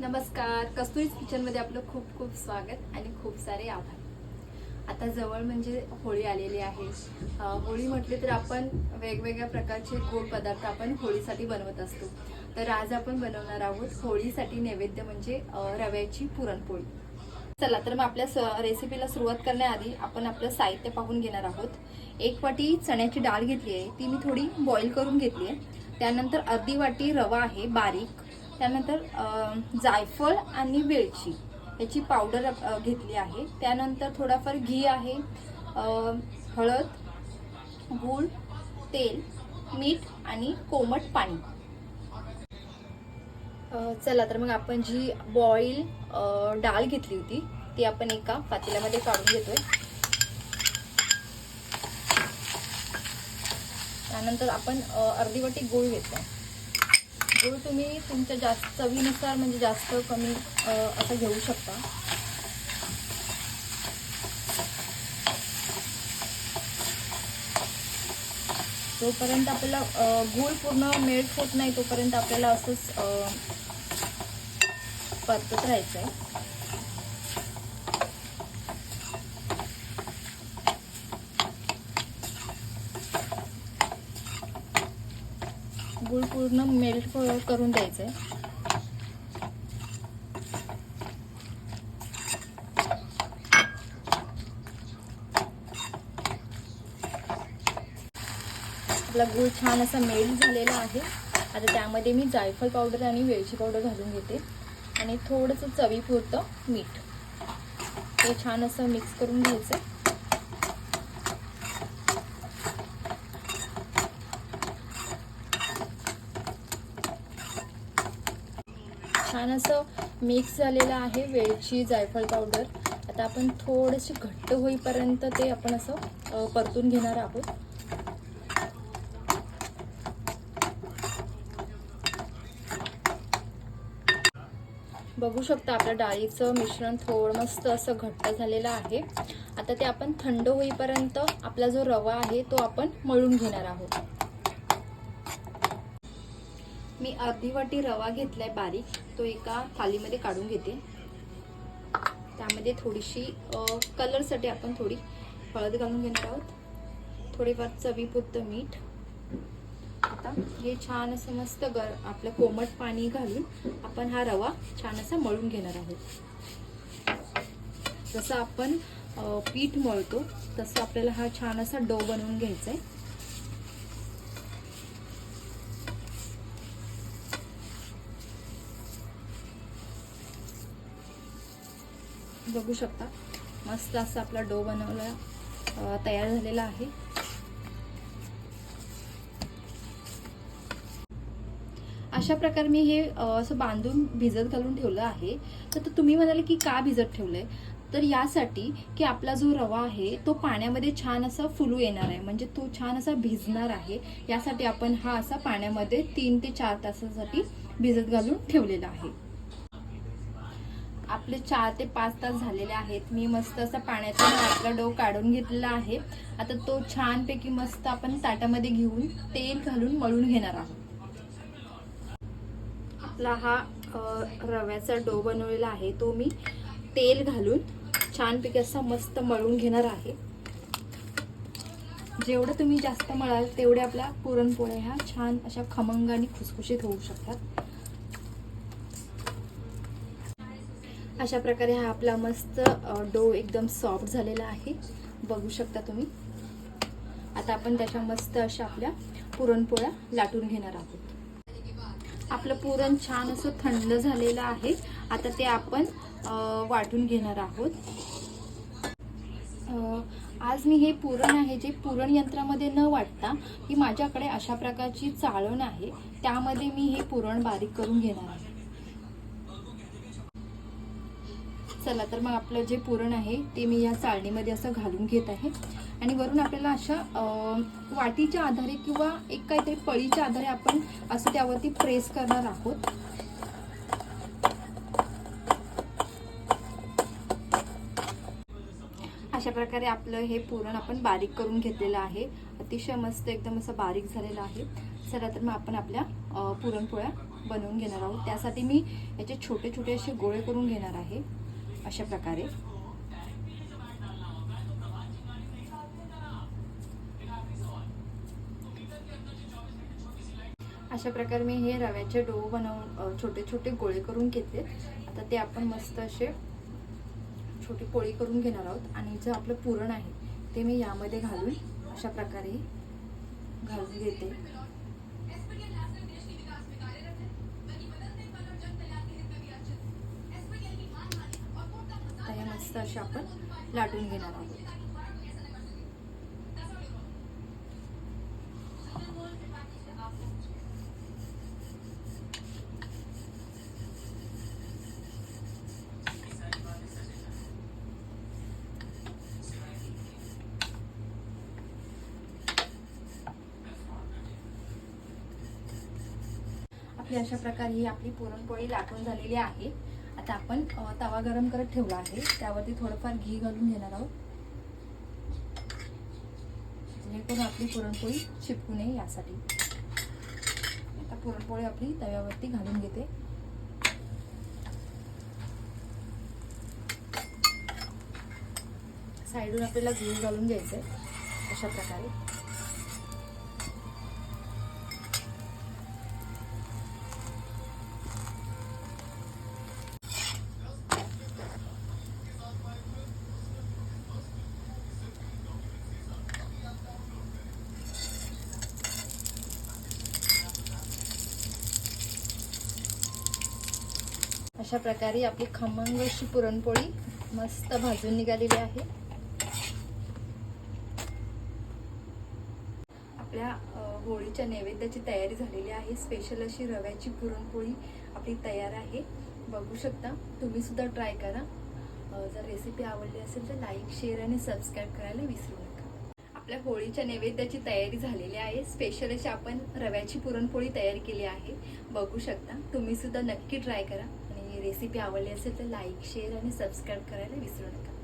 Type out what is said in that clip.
नमस्कार. कस्तुरीज किचनमध्ये आपलं खूप खूप स्वागत आणि खूप सारे आभार. आता जवळ म्हणजे होळी आलेली आहे. होळी म्हटली तर आपण वेगवेगळ्या प्रकारचे गोड पदार्थ आपण होळीसाठी बनवत असतो. तर आज आपण बनवणार आहोत होळीसाठी नैवेद्य म्हणजे रव्याची पुरणपोळी. चला तर मग आपल्या स- रेसिपीला सुरुवात करण्याआधी आपण आपलं साहित्य पाहून घेणार आहोत. एक वाटी चण्याची डाळ घेतली आहे. ती मी थोडी बॉईल करून घेतली आहे. त्यानंतर अर्धी वाटी रवा आहे बारीक. त्यानंतर जायफळ आणि वेलची. याची पावडर घेतली आहे. त्यानंतर थोडाफार घी आहे हळद गूळ तेल मीठ आणि कोमट पाणी. चला तर मग आपण जी बॉईल डाळ घेतली होती ती आपण एका पातेल्यामध्ये काढून घेतोय. त्यानंतर आपण अर्धी वाटी गूळ घेतला गूळ तुम्ही तुमच्या जास्त चवीनुसार म्हणजे जास्त कमी असं घेऊ शकता. जोपर्यंत आपल्याला अ, गूळ पूर्ण मेल्ट होत नाही तोपर्यंत आपल्याला असंच परतत राहायचं आहे गूळ पूर्ण मेल्ट करून द्यायचं आहे आपला गूळ छान असा मेल्ट झालेला आहे. आता त्यामध्ये मी जायफळ पावडर आणि वेलची पावडर घालून घेते. आणि थोडंसं चवीपुरतं मीठ. ते छान असं मिक्स करून घ्यायचं छान असं मिक्स झालेलं आहे वेलची जायफळ पावडर आता आपण थोडीशी घट्ट होईपर्यंत ते आपण असं परतून घेणार आहोत. बघू शकता आपल्या डाळीचं मिश्रण थोडं मस्त असं घट्ट झालेलं आहे. आता ते आपण थंड होईपर्यंत आपला जो रवा आहे तो आपण मळून घेणार आहोत. मी अर्धी वाटी रवा घेतलाय बारीक तो एका थालीमध्ये काढून घेते. त्यामध्ये थोडीशी कलरसाठी आपण थोडी हळद घालून घेणार आहोत. थोडेफार चवीपुरतं मीठ. आता हे छान असं मस्त गर आपलं कोमट पाणी घालून आपण हा रवा छान असा मळून घेणार आहोत. जसं आपण पीठ मळतो तसं आपल्याला हा छान असा डो बनवून घ्यायचा आहे बघू शकता. मस्त असा आपला डो बनवला तयार झालेला आहे. अशा प्रकारे मी हे असं बांधून भिजत घालून ठेवलं आहे. तर तर तुम्ही म्हणाले की का भिजत ठेवलंय? तर यासाठी की आपला जो रवा आहे तो पाण्यामध्ये छान असा फुलू येणार आहे. म्हणजे तो छान असा भिजणार आहे. यासाठी आपण हा असा पाण्यामध्ये तीन ते चार तासासाठी भिजत घालून ठेवलेला आहे. आपले चार ते पाच तास झालेले आहेत. मी मस्त असं पाण्याचा आपला डो काढून घेतलेला आहे. आता तो छानपैकी मस्त आपण ताटामध्ये घेऊन तेल घालून मळून घेणार आहोत. आपला हा रव्याचा डो बनवलेला आहे. तो मी तेल घालून छानपैकी असा मस्त मळून घेणार आहे. जेवढं तुम्ही जास्त मळाल तेवढे आपल्या पुरणपोळ्या ह्या छान अशा खमंग आणि खुसखुशीत होऊ शकतात. अशा प्रकारे हा आपला मस्त डो एकदम सॉफ्ट झालेला आहे. बघू शकता तुम्ही. आता आपण त्याच्या मस्त अशा आपल्या पुरणपोळ्या लाटून घेणार आहोत. आपलं पुरण छान असं थंड झालेलं आहे. आता ते आपण वाटून घेणार आहोत. आज मी हे पुरण आहे जे पुरण यंत्रामध्ये न वाटता ही माझ्याकडे अशा प्रकारची चाळण आहे. त्यामध्ये मी हे पुरण बारीक करून घेणार आहे. चला तर मग आपलं जे पुरण आहे ते मी या चाळणीमध्ये असं घालून घेत आहे. आणि वरून आपल्याला अशा वाटीच्या आधारे किंवा एक काहीतरी पळीच्या आधारे आपण असं त्यावरती प्रेस करणार आहोत. अशा प्रकारे आपलं हे पुरण आपण बारीक करून घेतलेलं आहे. अतिशय मस्त एकदम असं बारीक झालेलं आहे. चला तर मग आपण आपल्या पुरणपोळ्या बनवून घेणार आहोत. त्यासाठी मी याचे छोटे छोटे असे गोळे करून घेणार आहे. अशा प्रकारे. अशा प्रकारे मी हे रव्याचे डो बनवून छोटे छोटे गोळे करून घेतले आता ते आपण मस्त असे छोटी पोळी करून घेणार आहोत. आणि जे आपलं पुरण आहे ते मी यामध्ये घालून अशा प्रकारे घालून घेते. मस्त असे आपण लाटून घेणार आहोत. आपली अशा प्रकारे ही आपली पुरणपोळी लाटून झालेली आहे. आता आपण तवा गरम करत ठेवला आहे. त्यावरती थोडंफार घी घालून घेणार आहोत. जेणेकरून आपली पुरणपोळी चिपकू नये यासाठी. आता पुरणपोळी आपली तव्यावरती घालून घेते. साईडून आपल्याला घी घालून घ्यायचं आहे अशा प्रकारे. अशा प्रकारे आपली खमंग अशी पुरणपोळी मस्त भाजून निघालेली आहे. आपल्या होळीच्या नैवेद्याची तयारी झालेली आहे. स्पेशल अशी रव्याची पुरणपोळी आपली तयार आहे. बघू शकता तुम्ही सुद्धा ट्राय करा. जर रेसिपी आवडली असेल तर लाईक शेअर आणि सबस्क्राईब करायला विसरू नका. आपल्या होळीच्या नैवेद्याची तयारी झालेली आहे. स्पेशल अशी आपण रव्याची पुरणपोळी तयार केली आहे. बघू शकता तुम्ही सुद्धा नक्की ट्राय करा. रेसिपी आवडली असेल तर लाईक शेअर आणि सबस्क्राईब करायला विसरू नका.